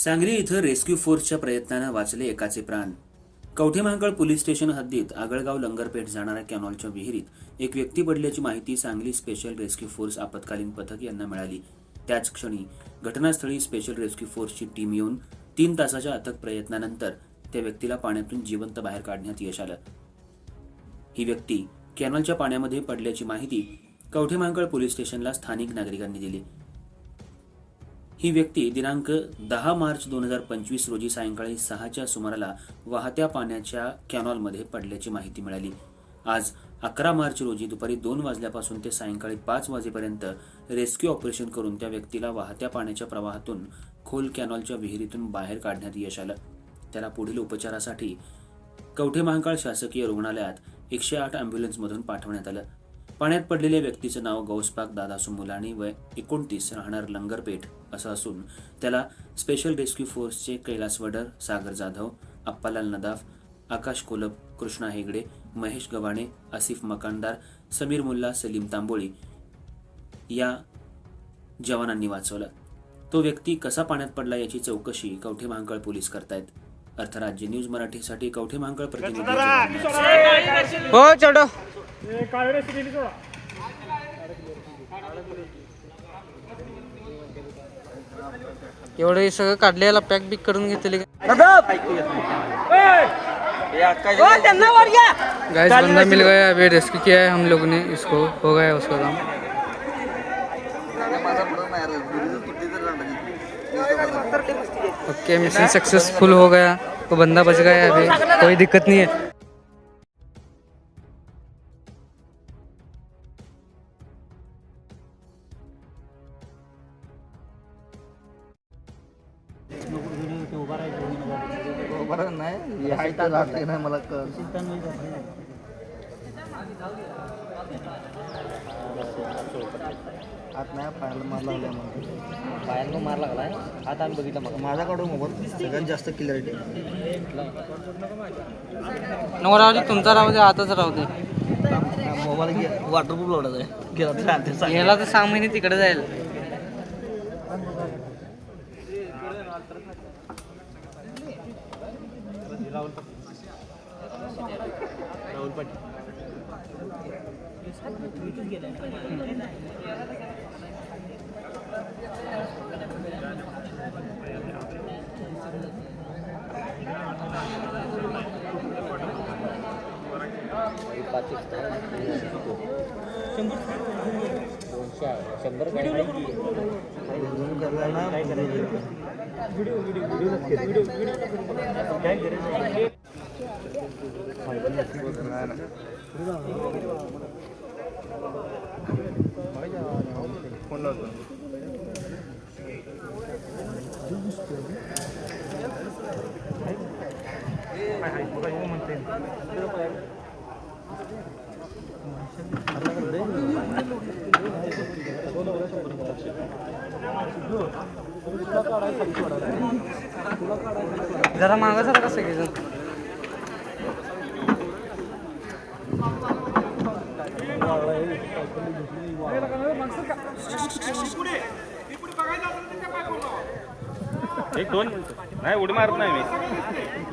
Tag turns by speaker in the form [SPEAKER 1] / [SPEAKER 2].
[SPEAKER 1] सांगली इथं रेस्क्यू फोर्सच्या प्रयत्नानं वाचले एकाचे प्राण. कवठेमहांकाळ पोलीस स्टेशन हद्दीत आगळगाव लंगरपेठ जाणाऱ्या कॅनॉलच्या विहिरीत एक व्यक्ती पडल्याची माहिती सांगली स्पेशल रेस्क्यू फोर्स आपत्कालीन पथक यांना मिळाली. त्याच क्षणी घटनास्थळी स्पेशल रेस्क्यू फोर्सची टीम येऊन तीन तासाच्या अथक प्रयत्नानंतर त्या व्यक्तीला पाण्यातून जिवंत बाहेर काढण्यात यश आलं. ही व्यक्ती कॅनॉलच्या पाण्यामध्ये पडल्याची माहिती कवठेमहांकाळ पोलीस स्टेशनला स्थानिक नागरिकांनी दिली. ही व्यक्ती दिनांक दहा मार्च दोन हजार पंचवीस रोजी सायंकाळी सहाच्या सुमाराला वाहत्या पाण्याच्या कॅनॉलमध्ये पडल्याची माहिती मिळाली. आज अकरा मार्च रोजी दुपारी दोन वाजल्यापासून ते सायंकाळी पाच वाजेपर्यंत रेस्क्यू ऑपरेशन करून त्या व्यक्तीला वाहत्या पाण्याच्या प्रवाहातून खोल कॅनॉलच्या विहिरीतून बाहेर काढण्यात यश आलं. त्याला पुढील उपचारासाठी कवठे महाकाळ शासकीय रुग्णालयात एकशे आठ अँब्युलन्समधून पाठवण्यात आलं. पाण्यात पडलेल्या व्यक्तीचं नाव गौसपाक दादासू मुलाणी वय एकोणतीस राहणार लंगरपेठ असं असून त्याला स्पेशल रेस्क्यू फोर्सचे कैलास वडर सागर जाधव अप्पालाल नदाफ आकाश कोलप कृष्णा हेगडे महेश गव्हाणे आसिफ मकानदार समीर मुल्ला सलीम तांबोळी या जवानांनी वाचवलं. तो व्यक्ती कसा पाण्यात पडला याची चौकशी कवठे महांकाळ पोलीस करतायत. अर्थराज्य न्यूज मराठीसाठी कवठे महांकाळ प्रतिनिधी
[SPEAKER 2] चढो एवढं हे सगळं काढलेला पॅक बिक करून घेतले गाइस बंदा मिल गया अभी रेस्क्यू किया है हम लोग ने इसको हो गया उसका काम। ओके मिशन सक्सेसफुल हो गया वो बंदा बच गया अभी कोई दिक्कत नहीं है।
[SPEAKER 3] बरं नाही या इथं राहते नाही मला कळ आत नाही पायाला मार लागला म्हणतो
[SPEAKER 4] बाहेरनं मार लागलाय आता आम्ही बघितलं मग.
[SPEAKER 3] माझ्याकडून मोबाईल. सगळ्यात जास्त क्लिअरिटी
[SPEAKER 2] नको राहू दे तुमचा राहू दे आताच राहू दे.
[SPEAKER 3] मोबाईल घे वॉटरप्रूफ लोडायचा आहे. गेला तर.
[SPEAKER 2] याला तर सहा महिने तिकडे जाईल. राहुल पाटील. राहुल पाटील.
[SPEAKER 4] शंभर काय
[SPEAKER 3] झूम करला ना
[SPEAKER 2] जरा मागा जरा कसं घ्यायचं
[SPEAKER 5] एक दोन. नाही उडी मारत नाही मी.